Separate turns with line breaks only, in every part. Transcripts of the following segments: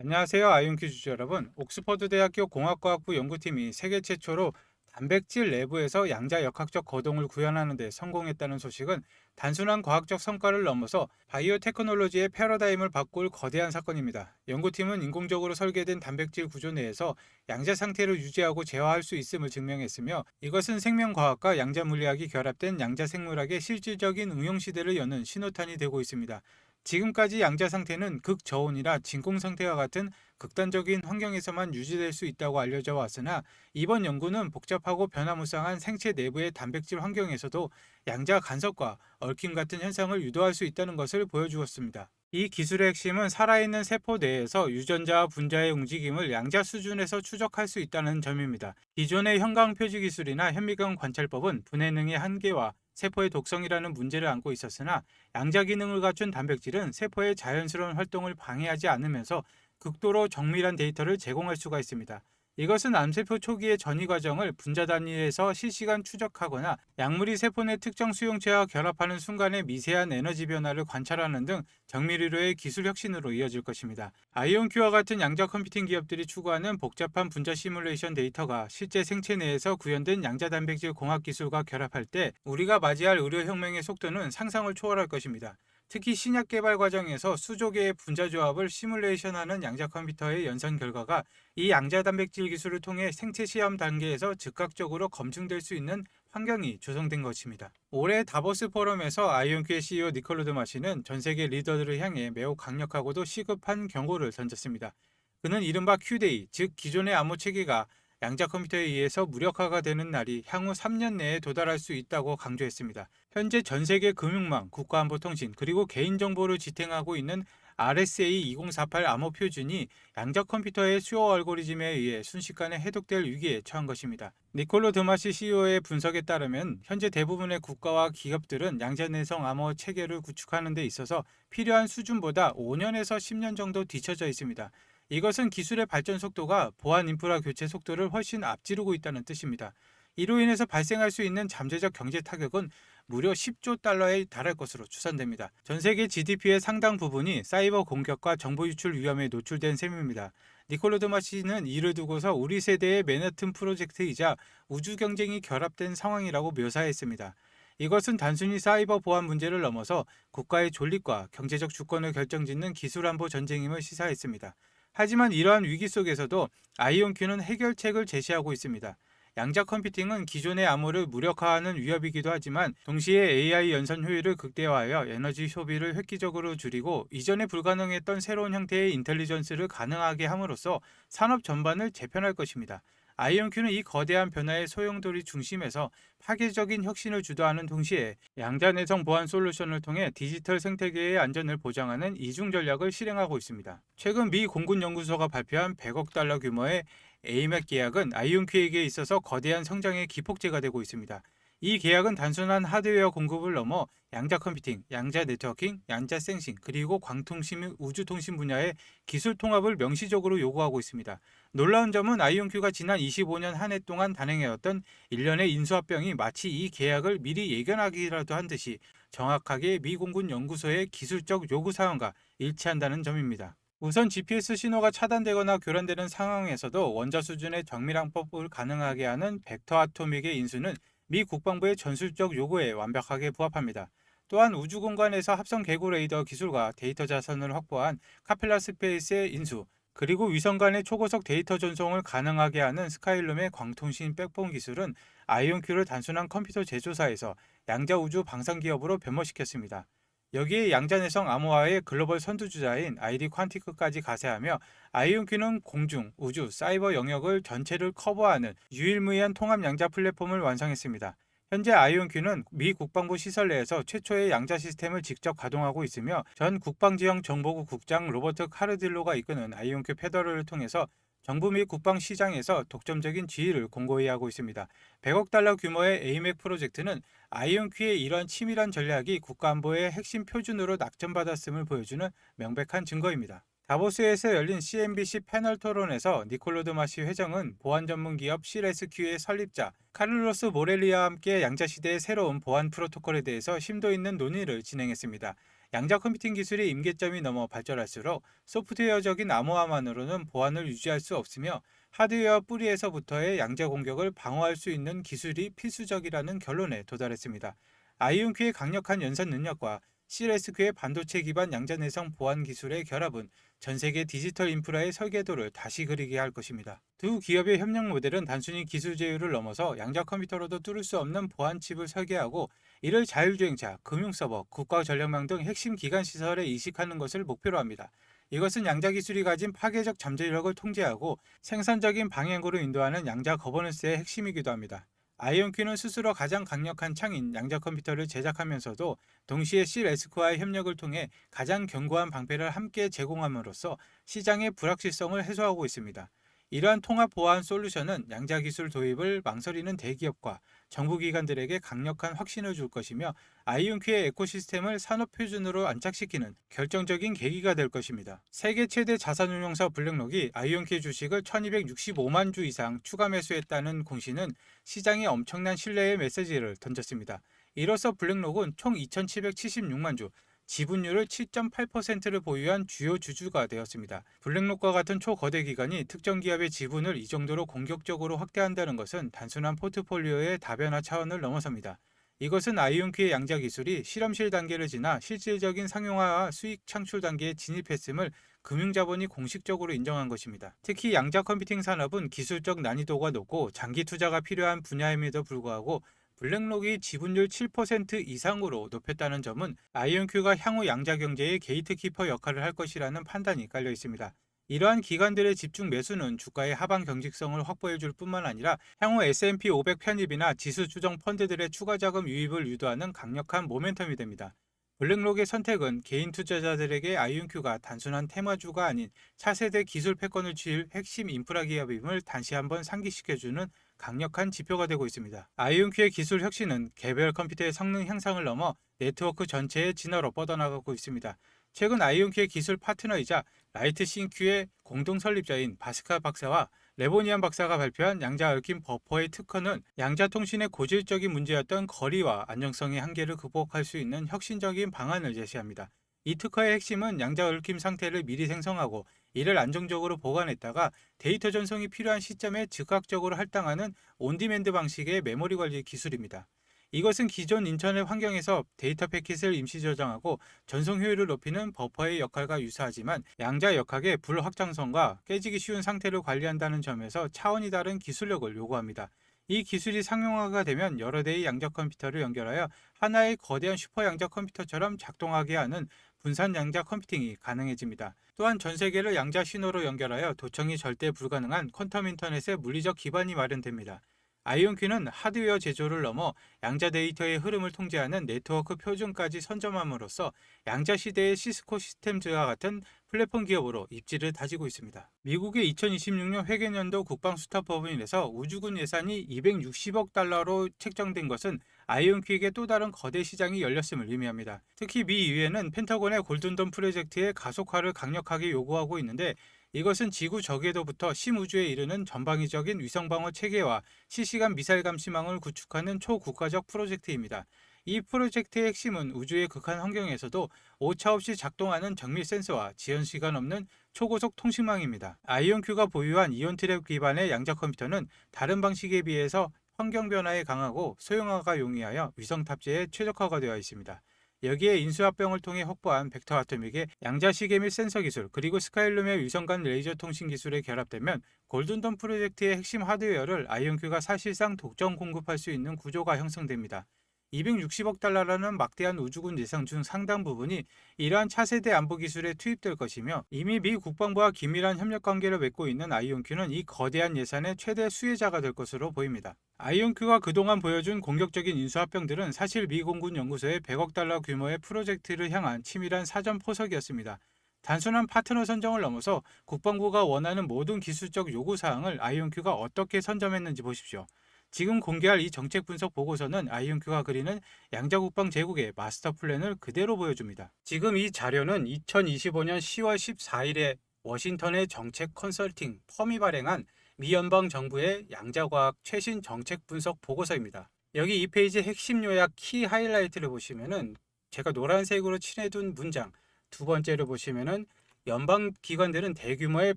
안녕하세요. 아이온큐 주주 여러분. 옥스퍼드 대학교 공학과학부 연구팀이 세계 최초로 단백질 내부에서 양자 역학적 거동을 구현하는 데 성공했다는 소식은 단순한 과학적 성과를 넘어서 바이오 테크놀로지의 패러다임을 바꿀 거대한 사건입니다. 연구팀은 인공적으로 설계된 단백질 구조 내에서 양자 상태를 유지하고 재화할 수 있음을 증명했으며 이것은 생명과학과 양자 물리학이 결합된 양자 생물학의 실질적인 응용 시대를 여는 신호탄이 되고 있습니다. 지금까지 양자 상태는 극저온이나 진공 상태와 같은 극단적인 환경에서만 유지될 수 있다고 알려져 왔으나 이번 연구는 복잡하고 변화무쌍한 생체 내부의 단백질 환경에서도 양자 간섭과 얽힘 같은 현상을 유도할 수 있다는 것을 보여주었습니다. 이 기술의 핵심은 살아있는 세포 내에서 유전자와 분자의 움직임을 양자 수준에서 추적할 수 있다는 점입니다. 기존의 현강 표지 기술이나 현미경 관찰법은 분해능의 한계와 세포의 독성이라는 문제를 안고 있었으나 양자 기능을 갖춘 단백질은 세포의 자연스러운 활동을 방해하지 않으면서 극도로 정밀한 데이터를 제공할 수가 있습니다. 이것은 암세포 초기의 전이 과정을 분자 단위에서 실시간 추적하거나 약물이 세포 내 특정 수용체와 결합하는 순간의 미세한 에너지 변화를 관찰하는 등 정밀의료의 기술 혁신으로 이어질 것입니다. 아이온큐와 같은 양자 컴퓨팅 기업들이 추구하는 복잡한 분자 시뮬레이션 데이터가 실제 생체 내에서 구현된 양자 단백질 공학 기술과 결합할 때 우리가 맞이할 의료 혁명의 속도는 상상을 초월할 것입니다. 특히 신약 개발 과정에서 수조 개의 분자 조합을 시뮬레이션하는 양자 컴퓨터의 연산 결과가 이 양자 단백질 기술을 통해 생체 시험 단계에서 즉각적으로 검증될 수 있는 환경이 조성된 것입니다. 올해 다보스 포럼에서 아이온큐의 CEO 니콜로드 마시는 전 세계 리더들을 향해 매우 강력하고도 시급한 경고를 던졌습니다. 그는 이른바 Q데이, 즉 기존의 암호 체계가 양자 컴퓨터에 의해서 무력화가 되는 날이 향후 3년 내에 도달할 수 있다고 강조했습니다. 현재 전 세계 금융망, 국가안보통신, 그리고 개인정보를 지탱하고 있는 RSA 2048 암호 표준이 양자 컴퓨터의 수요 알고리즘에 의해 순식간에 해독될 위기에 처한 것입니다. 니콜로 드마시 CEO의 분석에 따르면 현재 대부분의 국가와 기업들은 양자 내성 암호 체계를 구축하는 데 있어서 필요한 수준보다 5년에서 10년 정도 뒤처져 있습니다. 이것은 기술의 발전 속도가 보안 인프라 교체 속도를 훨씬 앞지르고 있다는 뜻입니다. 이로 인해서 발생할 수 있는 잠재적 경제 타격은 무려 10조 달러에 달할 것으로 추산됩니다. 전 세계 GDP의 상당 부분이 사이버 공격과 정보 유출 위험에 노출된 셈입니다. 니콜로 드마시는 이를 두고서 우리 세대의 맨하튼 프로젝트이자 우주 경쟁이 결합된 상황이라고 묘사했습니다. 이것은 단순히 사이버 보안 문제를 넘어서 국가의 존립과 경제적 주권을 결정짓는 기술 안보 전쟁임을 시사했습니다. 하지만 이러한 위기 속에서도 아이온큐는 해결책을 제시하고 있습니다. 양자 컴퓨팅은 기존의 암호를 무력화하는 위협이기도 하지만 동시에 AI 연산 효율을 극대화하여 에너지 소비를 획기적으로 줄이고 이전에 불가능했던 새로운 형태의 인텔리전스를 가능하게 함으로써 산업 전반을 재편할 것입니다. 아이온큐는 이 거대한 변화의 소용돌이 중심에서 파괴적인 혁신을 주도하는 동시에 양자 내성 보안 솔루션을 통해 디지털 생태계의 안전을 보장하는 이중 전략을 실행하고 있습니다. 최근 미 공군 연구소가 발표한 100억 달러 규모의 에이맥 계약은 아이온큐에게 있어서 거대한 성장의 기폭제가 되고 있습니다. 이 계약은 단순한 하드웨어 공급을 넘어 양자 컴퓨팅, 양자 네트워킹, 양자 센싱, 그리고 광통신 및 우주통신 분야의 기술 통합을 명시적으로 요구하고 있습니다. 놀라운 점은 아이온큐가 지난 25년 한 해 동안 단행해왔던 일련의 인수합병이 마치 이 계약을 미리 예견하기라도 한 듯이 정확하게 미 공군 연구소의 기술적 요구 사항과 일치한다는 점입니다. 우선 GPS 신호가 차단되거나 교란되는 상황에서도 원자 수준의 정밀항법을 가능하게 하는 벡터 아토믹의 인수는 미 국방부의 전술적 요구에 완벽하게 부합합니다. 또한 우주 공간에서 합성 개구 레이더 기술과 데이터 자산을 확보한 카펠라 스페이스의 인수, 그리고 위성 간의 초고속 데이터 전송을 가능하게 하는 스카일룸의 광통신 백본 기술은 아이온큐를 단순한 컴퓨터 제조사에서 양자 우주 방산 기업으로 변모시켰습니다. 여기에 양자내성 암호화의 글로벌 선두주자인 아이디 퀀티크까지 가세하며 아이온큐는 공중, 우주, 사이버 영역을 전체를 커버하는 유일무이한 통합 양자 플랫폼을 완성했습니다. 현재 아이온큐는 미 국방부 시설 내에서 최초의 양자 시스템을 직접 가동하고 있으며 전 국방지형 정보국 국장 로버트 카르딜로가 이끄는 아이온큐 페더럴을 통해서 정부 및 국방 시장에서 독점적인 지위를 공고히 하고 있습니다. 100억 달러 규모의 에이맥 프로젝트는 아이온큐의 이러한 치밀한 전략이 국가안보의 핵심 표준으로 낙점받았음을 보여주는 명백한 증거입니다. 다보스에서 열린 CNBC 패널 토론에서 니콜로드 마시 회장은 보안 전문 기업 CLSQ의 설립자 카를로스 모렐리와 함께 양자 시대의 새로운 보안 프로토콜에 대해서 심도 있는 논의를 진행했습니다. 양자 컴퓨팅 기술이 임계점이 넘어 발전할수록 소프트웨어적인 암호화만으로는 보안을 유지할 수 없으며 하드웨어 뿌리에서부터의 양자 공격을 방어할 수 있는 기술이 필수적이라는 결론에 도달했습니다. 아이온큐의 강력한 연산 능력과 CLSQ의 반도체 기반 양자 내성 보안 기술의 결합은 전 세계 디지털 인프라의 설계도를 다시 그리게 할 것입니다. 두 기업의 협력 모델은 단순히 기술 제휴를 넘어서 양자 컴퓨터로도 뚫을 수 없는 보안 칩을 설계하고 이를 자율주행차, 금융서버, 국가전력망 등 핵심 기관 시설에 이식하는 것을 목표로 합니다. 이것은 양자 기술이 가진 파괴적 잠재력을 통제하고 생산적인 방향으로 인도하는 양자 거버넌스의 핵심이기도 합니다. 아이온큐는 스스로 가장 강력한 창인 양자 컴퓨터를 제작하면서도 동시에 CLSQ와의 협력을 통해 가장 견고한 방패를 함께 제공함으로써 시장의 불확실성을 해소하고 있습니다. 이러한 통합 보안 솔루션은 양자 기술 도입을 망설이는 대기업과 정부기관들에게 강력한 확신을 줄 것이며 아이온큐의 에코시스템을 산업 표준으로 안착시키는 결정적인 계기가 될 것입니다. 세계 최대 자산운용사 블랙록이 아이온큐 주식을 1265만 주 이상 추가 매수했다는 공시는 시장에 엄청난 신뢰의 메시지를 던졌습니다. 이로써 블랙록은 총 2776만 주, 지분율을 7.8%를 보유한 주요 주주가 되었습니다. 블랙록과 같은 초거대 기관이 특정 기업의 지분을 이 정도로 공격적으로 확대한다는 것은 단순한 포트폴리오의 다변화 차원을 넘어섭니다. 이것은 아이온큐의 양자 기술이 실험실 단계를 지나 실질적인 상용화와 수익 창출 단계에 진입했음을 금융자본이 공식적으로 인정한 것입니다. 특히 양자 컴퓨팅 산업은 기술적 난이도가 높고 장기 투자가 필요한 분야임에도 불구하고 블랙록이 지분율 7% 이상으로 높였다는 점은 아이온큐가 향후 양자 경제의 게이트키퍼 역할을 할 것이라는 판단이 깔려 있습니다. 이러한 기관들의 집중 매수는 주가의 하방 경직성을 확보해 줄 뿐만 아니라 향후 S&P 500 편입이나 지수 추정 펀드들의 추가 자금 유입을 유도하는 강력한 모멘텀이 됩니다. 블랙록의 선택은 개인 투자자들에게 아이온큐가 단순한 테마주가 아닌 차세대 기술 패권을 쥐을 핵심 인프라 기업임을 다시 한번 상기시켜주는 강력한 지표가 되고 있습니다. 아이온큐의 기술 혁신은 개별 컴퓨터의 성능 향상을 넘어 네트워크 전체의 진화로 뻗어나가고 있습니다. 최근 아이온큐의 기술 파트너이자 라이트싱큐의 공동 설립자인 바스카 박사와 레보니안 박사가 발표한 양자 얽힌 버퍼의 특허는 양자 통신의 고질적인 문제였던 거리와 안정성의 한계를 극복할 수 있는 혁신적인 방안을 제시합니다. 이 특허의 핵심은 양자 얽힘 상태를 미리 생성하고 이를 안정적으로 보관했다가 데이터 전송이 필요한 시점에 즉각적으로 할당하는 온디맨드 방식의 메모리 관리 기술입니다. 이것은 기존 인터넷 환경에서 데이터 패킷을 임시 저장하고 전송 효율을 높이는 버퍼의 역할과 유사하지만 양자 역학의 불확장성과 깨지기 쉬운 상태를 관리한다는 점에서 차원이 다른 기술력을 요구합니다. 이 기술이 상용화가 되면 여러 대의 양자 컴퓨터를 연결하여 하나의 거대한 슈퍼 양자 컴퓨터처럼 작동하게 하는 분산 양자 컴퓨팅이 가능해집니다. 또한 전 세계를 양자 신호로 연결하여 도청이 절대 불가능한 퀀텀 인터넷의 물리적 기반이 마련됩니다. 아이온큐는 하드웨어 제조를 넘어 양자 데이터의 흐름을 통제하는 네트워크 표준까지 선점함으로써 양자 시대의 시스코 시스템즈와 같은 플랫폼 기업으로 입지를 다지고 있습니다. 미국의 2026년 회계년도 국방수탁법은 인해서 우주군 예산이 260억 달러로 책정된 것은 아이온큐에게 또 다른 거대 시장이 열렸음을 의미합니다. 특히 미 의회는 펜타곤의 골든덤 프로젝트의 가속화를 강력하게 요구하고 있는데 이것은 지구 저궤도부터 심우주에 이르는 전방위적인 위성방어 체계와 실시간 미사일 감시망을 구축하는 초국가적 프로젝트입니다. 이 프로젝트의 핵심은 우주의 극한 환경에서도 오차 없이 작동하는 정밀 센서와 지연 시간 없는 초고속 통신망입니다. 아이온큐가 보유한 이온트랩 기반의 양자 컴퓨터는 다른 방식에 비해서 환경 변화에 강하고 소형화가 용이하여 위성 탑재에 최적화가 되어 있습니다. 여기에 인수합병을 통해 확보한 벡터 아토믹의 양자 시계 및 센서 기술 그리고 스카일룸의 위성 간 레이저 통신 기술에 결합되면 골든덤 프로젝트의 핵심 하드웨어를 아이온큐가 사실상 독점 공급할 수 있는 구조가 형성됩니다. 260억 달러라는 막대한 우주군 예상 중 상당 부분이 이러한 차세대 안보 기술에 투입될 것이며 이미 미 국방부와 긴밀한 협력 관계를 맺고 있는 아이온큐는 이 거대한 예산의 최대 수혜자가 될 것으로 보입니다. 아이온큐가 그동안 보여준 공격적인 인수합병들은 사실 미 공군 연구소의 100억 달러 규모의 프로젝트를 향한 치밀한 사전 포석이었습니다. 단순한 파트너 선정을 넘어서 국방부가 원하는 모든 기술적 요구 사항을 아이온큐가 어떻게 선점했는지 보십시오. 지금 공개할 이 정책 분석 보고서는 아이온큐가 그리는 양자국방 제국의 마스터 플랜을 그대로 보여줍니다. 지금 이 자료는 2025년 10월 14일에 워싱턴의 정책 컨설팅 펌이 발행한 미 연방 정부의 양자과학 최신 정책 분석 보고서입니다. 여기 이 페이지 핵심 요약 키 하이라이트를 보시면은 제가 노란색으로 칠해둔 문장 두 번째로 보시면은 연방 기관들은 대규모의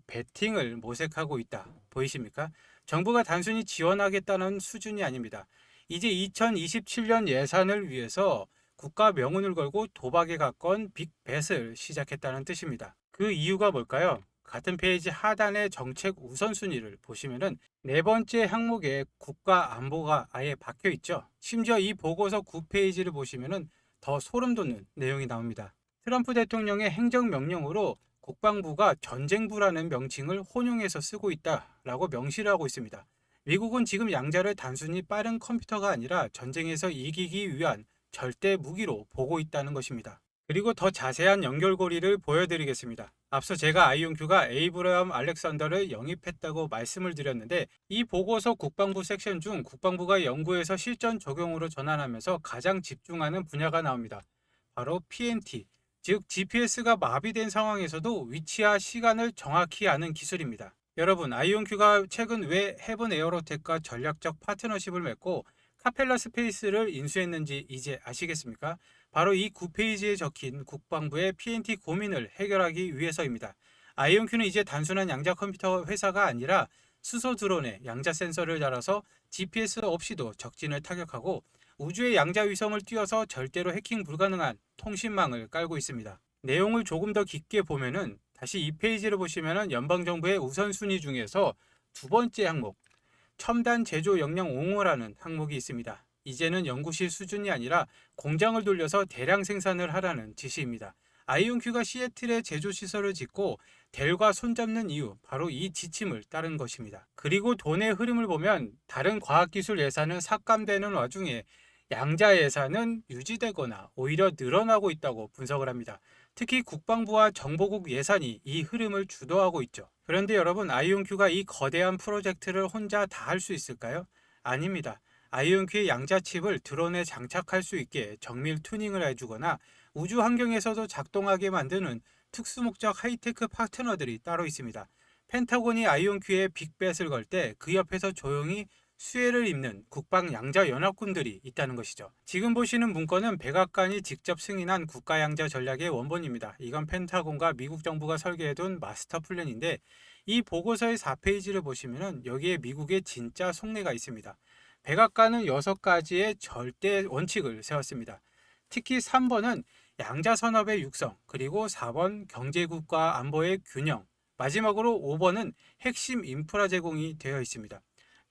베팅을 모색하고 있다. 보이십니까? 정부가 단순히 지원하겠다는 수준이 아닙니다. 이제 2027년 예산을 위해서 국가 명운을 걸고 도박에 가까운 빅벳을 시작했다는 뜻입니다. 그 이유가 뭘까요? 같은 페이지 하단의 정책 우선순위를 보시면은 네 번째 항목에 국가 안보가 아예 박혀 있죠. 심지어 이 보고서 9페이지를 보시면은 더 소름 돋는 내용이 나옵니다. 트럼프 대통령의 행정명령으로 국방부가 전쟁부라는 명칭을 혼용해서 쓰고 있다라고 명시를 하고 있습니다. 미국은 지금 양자를 단순히 빠른 컴퓨터가 아니라 전쟁에서 이기기 위한 절대 무기로 보고 있다는 것입니다. 그리고 더 자세한 연결고리를 보여드리겠습니다. 앞서 제가 아이온큐가 에이브러함 알렉산더를 영입했다고 말씀을 드렸는데 이 보고서 국방부 섹션 중 국방부가 연구에서 실전 적용으로 전환하면서 가장 집중하는 분야가 나옵니다. 바로 PMT, 즉 GPS가 마비된 상황에서도 위치와 시간을 정확히 아는 기술입니다. 여러분, 아이온큐가 최근 왜 헤븐 에어로텍과 전략적 파트너십을 맺고 카펠라 스페이스를 인수했는지 이제 아시겠습니까? 바로 이 9페이지에 적힌 국방부의 PNT 고민을 해결하기 위해서입니다. 아이온큐는 이제 단순한 양자 컴퓨터 회사가 아니라 수소 드론에 양자 센서를 달아서 GPS 없이도 적진을 타격하고 우주의 양자 위성을 띄워서 절대로 해킹 불가능한 통신망을 깔고 있습니다. 내용을 조금 더 깊게 보면은 다시 이 페이지를 보시면은 연방 정부의 우선순위 중에서 두 번째 항목 첨단 제조 역량 옹호라는 항목이 있습니다. 이제는 연구실 수준이 아니라 공장을 돌려서 대량 생산을 하라는 지시입니다. 아이온큐가 시애틀에 제조 시설을 짓고 델과 손잡는 이유 바로 이 지침을 따른 것입니다. 그리고 돈의 흐름을 보면 다른 과학기술 예산은 삭감되는 와중에 양자 예산은 유지되거나 오히려 늘어나고 있다고 분석을 합니다. 특히 국방부와 정보국 예산이 이 흐름을 주도하고 있죠. 그런데 여러분 아이온큐가 이 거대한 프로젝트를 혼자 다 할 수 있을까요? 아닙니다. 아이온큐의 양자 칩을 드론에 장착할 수 있게 정밀 튜닝을 해주거나 우주 환경에서도 작동하게 만드는 특수 목적 하이테크 파트너들이 따로 있습니다. 펜타곤이 아이온큐에 빅벳을 걸 때 그 옆에서 조용히 수혜를 입는 국방 양자 연합군들이 있다는 것이죠. 지금 보시는 문건은 백악관이 직접 승인한 국가 양자 전략의 원본입니다. 이건 펜타곤과 미국 정부가 설계해둔 마스터 플랜인데 이 보고서의 4페이지를 보시면은 여기에 미국의 진짜 속내가 있습니다. 백악관은 6가지의 절대 원칙을 세웠습니다. 특히 3번은 양자 산업의 육성, 그리고 4번 경제국가 안보의 균형, 마지막으로 5번은 핵심 인프라 제공이 되어 있습니다.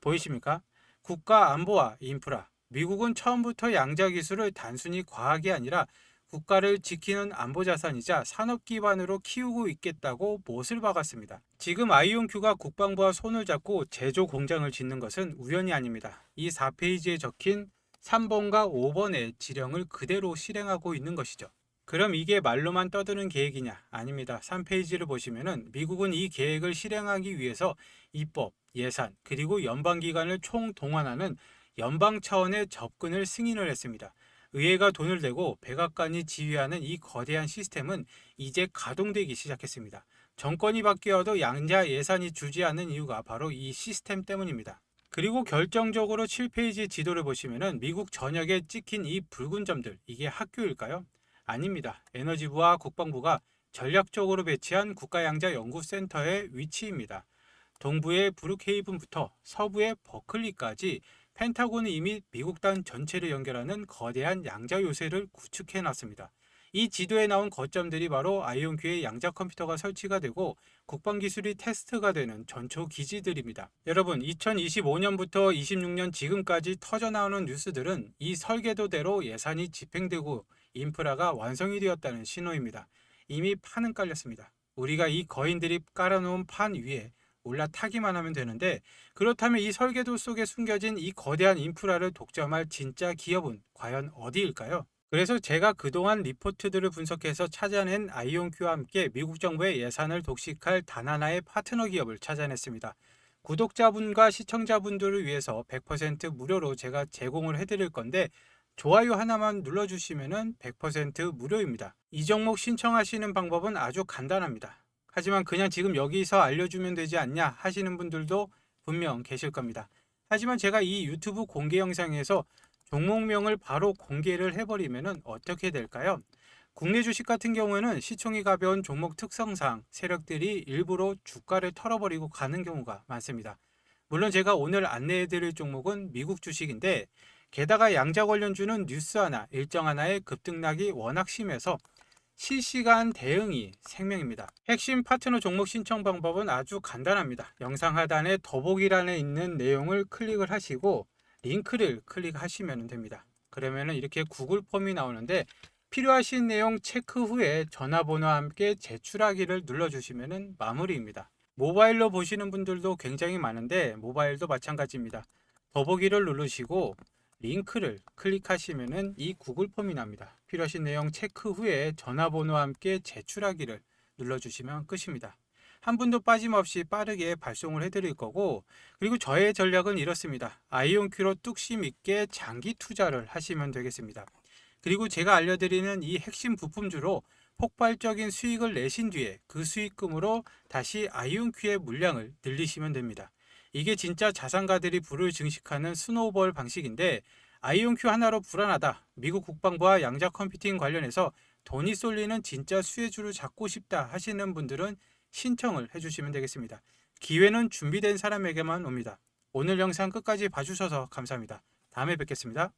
보이십니까? 국가 안보와 인프라. 미국은 처음부터 양자 기술을 단순히 과학이 아니라 국가를 지키는 안보 자산이자 산업 기반으로 키우고 있겠다고 못을 박았습니다. 지금 아이온큐가 국방부와 손을 잡고 제조 공장을 짓는 것은 우연이 아닙니다. 이 4페이지에 적힌 3번과 5번의 지령을 그대로 실행하고 있는 것이죠. 그럼 이게 말로만 떠드는 계획이냐? 아닙니다. 3페이지를 보시면은 미국은 이 계획을 실행하기 위해서 입법, 예산, 그리고 연방기관을 총동원하는 연방 차원의 접근을 승인을 했습니다. 의회가 돈을 대고 백악관이 지휘하는 이 거대한 시스템은 이제 가동되기 시작했습니다. 정권이 바뀌어도 양자 예산이 주지 않는 이유가 바로 이 시스템 때문입니다. 그리고 결정적으로 7페이지 지도를 보시면은 미국 전역에 찍힌 이 붉은 점들, 이게 학교일까요? 아닙니다. 에너지부와 국방부가 전략적으로 배치한 국가양자연구센터의 위치입니다. 동부의 브룩헤이븐부터 서부의 버클리까지 펜타곤은 이미 미국단 전체를 연결하는 거대한 양자 요새를 구축해 놨습니다. 이 지도에 나온 거점들이 바로 아이온큐의 양자 컴퓨터가 설치가 되고 국방 기술이 테스트가 되는 전초 기지들입니다. 여러분, 2025년부터 26년 지금까지 터져 나오는 뉴스들은 이 설계도대로 예산이 집행되고 인프라가 완성이 되었다는 신호입니다. 이미 판은 깔렸습니다. 우리가 이 거인들이 깔아놓은 판 위에 올라타기만 하면 되는데 그렇다면 이 설계도 속에 숨겨진 이 거대한 인프라를 독점할 진짜 기업은 과연 어디일까요? 그래서 제가 그동안 리포트들을 분석해서 찾아낸 아이온큐와 함께 미국 정부의 예산을 독식할 단 하나의 파트너 기업을 찾아냈습니다. 구독자분과 시청자분들을 위해서 100% 무료로 제가 제공을 해드릴 건데 좋아요 하나만 눌러주시면 100% 무료입니다. 이 종목 신청하시는 방법은 아주 간단합니다. 하지만 그냥 지금 여기서 알려주면 되지 않냐 하시는 분들도 분명 계실 겁니다. 하지만 제가 이 유튜브 공개 영상에서 종목명을 바로 공개를 해버리면 어떻게 될까요? 국내 주식 같은 경우에는 시총이 가벼운 종목 특성상 세력들이 일부러 주가를 털어버리고 가는 경우가 많습니다. 물론 제가 오늘 안내해드릴 종목은 미국 주식인데 게다가 양자 관련주는 뉴스 하나, 일정 하나의 급등락이 워낙 심해서 실시간 대응이 생명입니다. 핵심 파트너 종목 신청 방법은 아주 간단합니다. 영상 하단에 더보기란에 있는 내용을 클릭을 하시고 링크를 클릭하시면 됩니다. 그러면은 이렇게 구글 폼이 나오는데 필요하신 내용 체크 후에 전화번호와 함께 제출하기를 눌러주시면 마무리입니다. 모바일로 보시는 분들도 굉장히 많은데 모바일도 마찬가지입니다. 더보기를 누르시고 링크를 클릭하시면은 이 구글 폼이 납니다. 필요하신 내용 체크 후에 전화번호와 함께 제출하기를 눌러주시면 끝입니다. 한 분도 빠짐없이 빠르게 발송을 해드릴 거고 그리고 저의 전략은 이렇습니다. 아이온큐로 뚝심 있게 장기 투자를 하시면 되겠습니다. 그리고 제가 알려드리는 이 핵심 부품주로 폭발적인 수익을 내신 뒤에 그 수익금으로 다시 아이온큐의 물량을 늘리시면 됩니다. 이게 진짜 자산가들이 불을 증식하는 스노우볼 방식인데 아이온큐 하나로 불안하다. 미국 국방부와 양자 컴퓨팅 관련해서 돈이 쏠리는 진짜 수혜주를 잡고 싶다 하시는 분들은 신청을 해주시면 되겠습니다. 기회는 준비된 사람에게만 옵니다. 오늘 영상 끝까지 봐주셔서 감사합니다. 다음에 뵙겠습니다.